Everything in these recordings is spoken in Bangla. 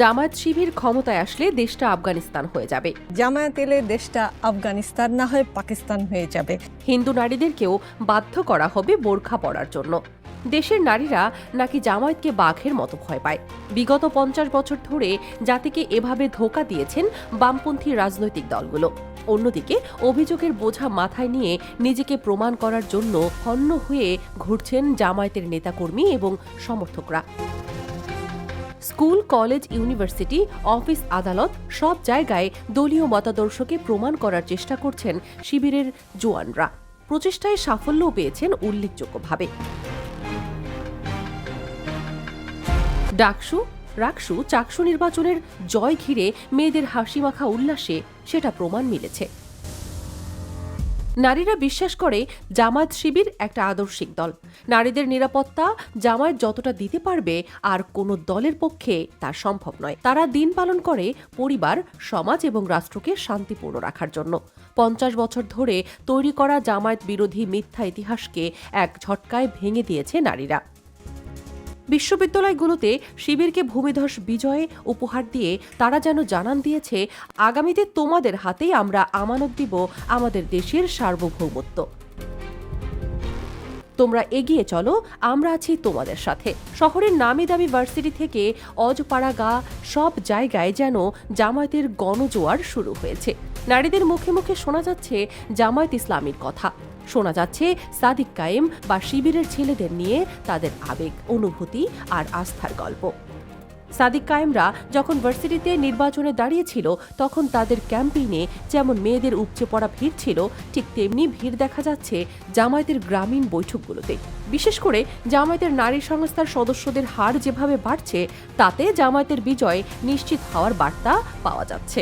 জামায়াত শিবির ক্ষমতায় আসলে দেশটা আফগানিস্তান হয়ে যাবে। জামায়াত এলে দেশটা আফগানিস্তান না হয়ে পাকিস্তান হয়ে যাবে। হিন্দু নারীদেরকেও বাধ্য করা হবে বোরখা পরার জন্য। দেশের নারীরা নাকি জামায়াতকে বাঘের মতো ভয় পায়। বিগত পঞ্চাশ বছর ধরে জাতিকে এভাবে ধোকা দিয়েছেন বামপন্থী রাজনৈতিক দলগুলো। অন্যদিকে অভিযোগের বোঝা মাথায় নিয়ে নিজেকে প্রমাণ করার জন্য হন্য হয়ে ঘুরছেন জামায়াতের নেতাকর্মী এবং সমর্থকরা। স্কুল, কলেজ, ইউনিভার্সিটি, অফিস, আদালত সব জায়গায় দলীয় মতাদর্শকে প্রমাণ করার চেষ্টা করছেন শিবিরের জোয়ানরা। প্রচেষ্টায় সাফল্যও পেয়েছেন উল্লেখযোগ্যভাবে। ডাকসু, রাকসু, চাকসু নির্বাচনের জয় ঘিরে মেয়েদের হাসিমাখা উল্লাসে সেটা প্রমাণ মিলেছে। নারীরা বিশ্বাস করে জামায়াত শিবির একটা আদর্শিক দল। নারীদের নিরাপত্তা জামায়াত যতটা দিতে পারবে আর কোনো দলের পক্ষে তা সম্ভব নয়। তারা দিন পালন করে পরিবার, সমাজ এবং রাষ্ট্রকে শান্তিপূর্ণ রাখার জন্য। পঞ্চাশ বছর ধরে তৈরি করা জামায়াত বিরোধী মিথ্যা ইতিহাসকে এক ঝটকায় ভেঙে দিয়েছে নারীরা। বিশ্ববিদ্যালয়গুলোতে শিবিরকে ভূমিধস বিজয়ে উপহার দিয়ে তারা যেন জানান দিয়েছে, আগামীতে তোমাদের হাতেই আমরা আমানত দিব আমাদের দেশের সার্বভৌমত্ব। তোমরা এগিয়ে চলো, আমরা আছি তোমাদের সাথে। শহরের নামি দামি ভার্সিটি থেকে অজপাড়া গা সব জায়গায় যেন জামায়াতের গণজোয়ার শুরু হয়েছে। নারীদের মুখে মুখে শোনা যাচ্ছে জামায়াত ইসলামীর কথা। শোনা যাচ্ছে সাদিক কায়েম বা শিবিরের ছেলেদের নিয়ে তাদের আবেগ, অনুভূতি আর আস্থার গল্প। সাদিক কায়েমরা যখন ভার্সিটিতে নির্বাচনে দাঁড়িয়েছিল, তখন তাদের ক্যাম্পেইনে যেমন মেয়েদের উপচে পড়া ভিড় ছিল, ঠিক তেমনি ভিড় দেখা যাচ্ছে জামায়াতের গ্রামীণ বৈঠকগুলোতে। বিশেষ করে জামায়াতের নারী সংস্থার সদস্যদের হার যেভাবে বাড়ছে, তাতে জামায়াতের বিজয় নিশ্চিত হওয়ার বার্তা পাওয়া যাচ্ছে।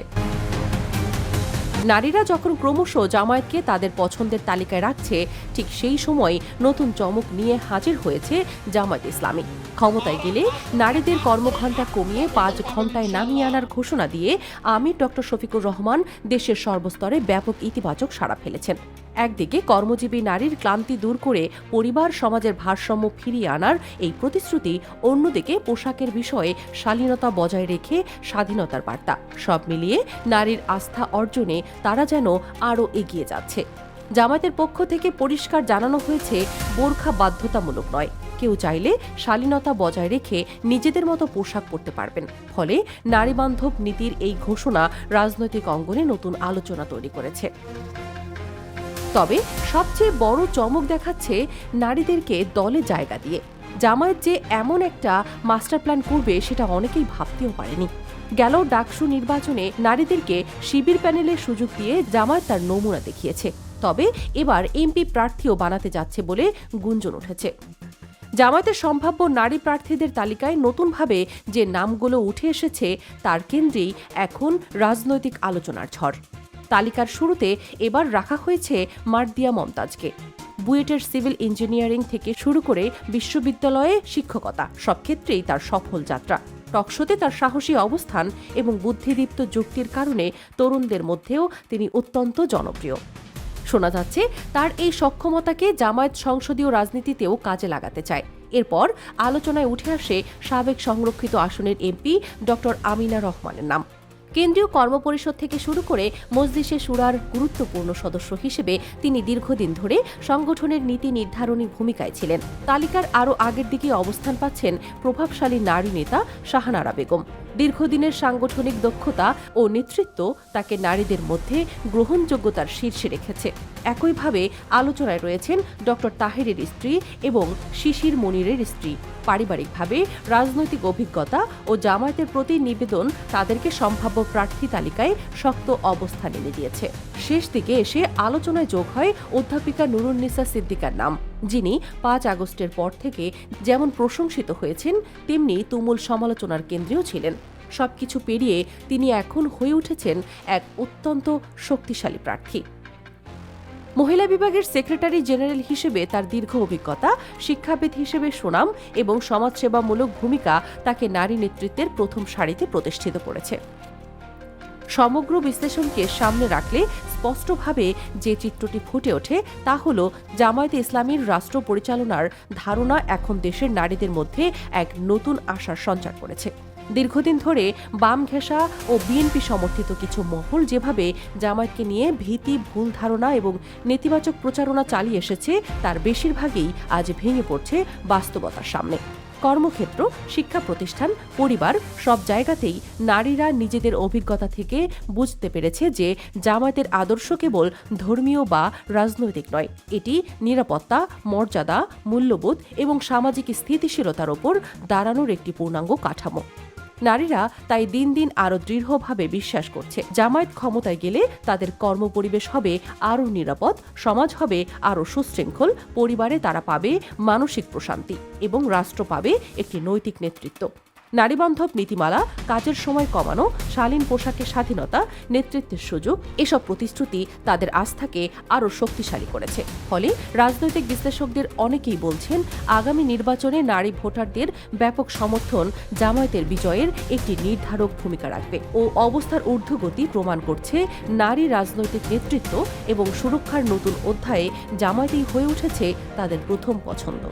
নারীরা যখন ক্রমশ জামায়াতকে তাদের পছন্দের তালিকায় রাখছে, ঠিক সেই সময় নতুন চমক নিয়ে হাজির হয়েছে জামায়াত ইসলামী। ক্ষমতায় গেলে নারীদের কর্মঘণ্টা কমিয়ে পাঁচ ঘন্টায় নামিয়ে আনার ঘোষণা দিয়ে আমির ডক্টর শফিকুর রহমান দেশের সর্বস্তরে ব্যাপক ইতিবাচক সাড়া ফেলেছেন। একদিকে কর্মজীবী নারীর ক্লান্তি দূর করে পরিবার সমাজের ভারসাম্য ফিরিয়ে আনার এই প্রতিশ্রুতি, অন্যদিকে পোশাকের বিষয়ে শালীনতা বজায় রেখে স্বাধীনতার বার্তা। সব মিলিয়ে নারীর আস্থা অর্জনে তারা যেন আরও এগিয়ে যাচ্ছে। জামায়াতের পক্ষ থেকে পরিষ্কার জানানো হয়েছে, বোরখা বাধ্যতামূলক নয়। কেউ চাইলে শালীনতা বজায় রেখে নিজেদের মতো পোশাক পরতে পারবেন। ফলে নারীবান্ধব নীতির এই ঘোষণা রাজনৈতিক অঙ্গনে নতুন আলোচনা তৈরি করেছে। তবে সবচেয়ে বড় চমক দেখাচ্ছে নারীদেরকে দলে জায়গা দিয়ে। জামায়াত যে এমন একটা মাস্টার প্ল্যান করবে সেটা অনেকেই ভাবতেও পারেনি। গেল ডাকসু নির্বাচনে নারীদেরকে শিবির প্যানেলের সুযোগ দিয়ে জামায়াত তার নমুনা দেখিয়েছে। তবে এবার এমপি প্রার্থীও বানাতে যাচ্ছে বলে গুঞ্জন উঠেছে। জামায়াতের সম্ভাব্য নারী প্রার্থীদের তালিকায় নতুনভাবে যে নামগুলো উঠে এসেছে, তার কেন্দ্রেই এখন রাজনৈতিক আলোচনার ঝড়। তালিকার শুরুতে এবার রাখা হয়েছে মার্দিয়া মমতাজকে। বুয়েটের সিভিল ইঞ্জিনিয়ারিং থেকে শুরু করে বিশ্ববিদ্যালয়ে শিক্ষকতা, সব ক্ষেত্রেই তার সফল যাত্রা। টকশোতে তার সাহসী অবস্থান এবং বুদ্ধিদীপ্ত যুক্তির কারণে তরুণদের মধ্যেও তিনি অত্যন্ত জনপ্রিয়। শোনা যাচ্ছে, তার এই সক্ষমতাকে জামায়াত সংসদীয় রাজনীতিতেও কাজে লাগাতে চায়। এরপর আলোচনায় উঠে আসে সাবেক সংরক্ষিত আসনের এমপি ডক্টর আমিনা রহমানের নাম। কেন্দ্রীয় কর্মপরিষদ থেকে শুরু করে মজলিসে সুরার গুরুত্বপূর্ণ সদস্য হিসেবে তিনি দীর্ঘদিন ধরে সংগঠনের নীতি নির্ধারণী ভূমিকায় ছিলেন। তালিকার আরও আগের দিকে অবস্থান পাচ্ছেন প্রভাবশালী নারী নেতা শাহানারা বেগম। দীর্ঘদিনের সাংগঠনিক দক্ষতা ও নেতৃত্ব তাকে নারীদের মধ্যে গ্রহণযোগ্যতার শীর্ষে রেখেছে। একইভাবে আলোচনায় রয়েছেন ডক্টর তাহেরের স্ত্রী এবং শিশির মনিরের স্ত্রী। পারিবারিকভাবে রাজনৈতিক অভিজ্ঞতা ও জামায়াতের প্রতি নিবেদন তাদেরকে সম্ভাব্য প্রার্থী তালিকায় শক্ত অবস্থান এনে দিয়েছে শেষ দিকে এসে আলোচনায় যোগ হয় অধ্যাপিকা নুরুন্নিসা সিদ্দিকার নাম। যিনি পাঁচ আগস্টের পর থেকে যেমন প্রশংসিত হয়েছেন, তেমনি তুমুল সমালোচনার কেন্দ্রেও ছিলেন। সবকিছু পেরিয়ে তিনি এখন হয়ে উঠেছেন এক অত্যন্ত শক্তিশালী প্রার্থী। মহিলা বিভাগের সেক্রেটারি জেনারেল হিসেবে তার দীর্ঘ অভিজ্ঞতা, শিক্ষাবিদ হিসেবে সুনাম এবং সমাজসেবামূলক ভূমিকা তাকে নারী নেতৃত্বের প্রথম সারিতে প্রতিষ্ঠিত করেছে। সমগ্র বিশ্লেষণকে সামনে রাখলে স্পষ্টভাবে যে চিত্রটি ফুটে ওঠে তা হল জামায়াতে ইসলামীর রাষ্ট্র পরিচালনার ধারণা এখন দেশের নারীদের মধ্যে এক নতুন আশার সঞ্চার করেছে। দীর্ঘদিন ধরে বাম ঘেঁষা ও বিএনপি সমর্থিত কিছু মহল যেভাবে জামায়াতকে নিয়ে ভীতি, ভুল ধারণা এবং নেতিবাচক প্রচারণা চালিয়ে এসেছে, তার বেশিরভাগই আজ ভেঙে পড়ছে বাস্তবতার সামনে। কর্মক্ষেত্র, শিক্ষা প্রতিষ্ঠান, পরিবার, সব জায়গাতেই নারীরা নিজেদের অভিজ্ঞতা থেকে বুঝতে পেরেছে যে জামায়াতের আদর্শ কেবল ধর্মীয় বা রাজনৈতিক নয়। এটি নিরাপত্তা, মর্যাদা, মূল্যবোধ এবং সামাজিক স্থিতিশীলতার ওপর দাঁড়ানোর একটি পূর্ণাঙ্গ কাঠামো। নারীরা তাই দিন দিন আরও দৃঢ়ভাবে বিশ্বাস করছে। জামায়াত ক্ষমতায় গেলে তাদের কর্মপরিবেশ হবে আরও নিরাপদ, সমাজ হবে আরও সুশৃঙ্খল, পরিবারে তারা পাবে মানসিক প্রশান্তি এবং রাষ্ট্র পাবে একটি নৈতিক নেতৃত্ব। নারীবান্ধব নীতিমালা, কাজের সময় কমানো, শালীন পোশাকের স্বাধীনতা, নেতৃত্বের সুযোগ, এসব প্রতিশ্রুতি তাদের আস্থাকে আরও শক্তিশালী করেছে। ফলে রাজনৈতিক বিশ্লেষকদের অনেকেই বলছেন, আগামী নির্বাচনে নারী ভোটারদের ব্যাপক সমর্থন জামায়াতের বিজয়ের একটি নির্ধারক ভূমিকা রাখবে ও অবস্থার ঊর্ধ্বগতি প্রমাণ করছে নারী রাজনৈতিক নেতৃত্ব এবং সুরক্ষার নতুন অধ্যায়ে জামায়াতেই হয়ে উঠেছে তাদের প্রথম পছন্দ।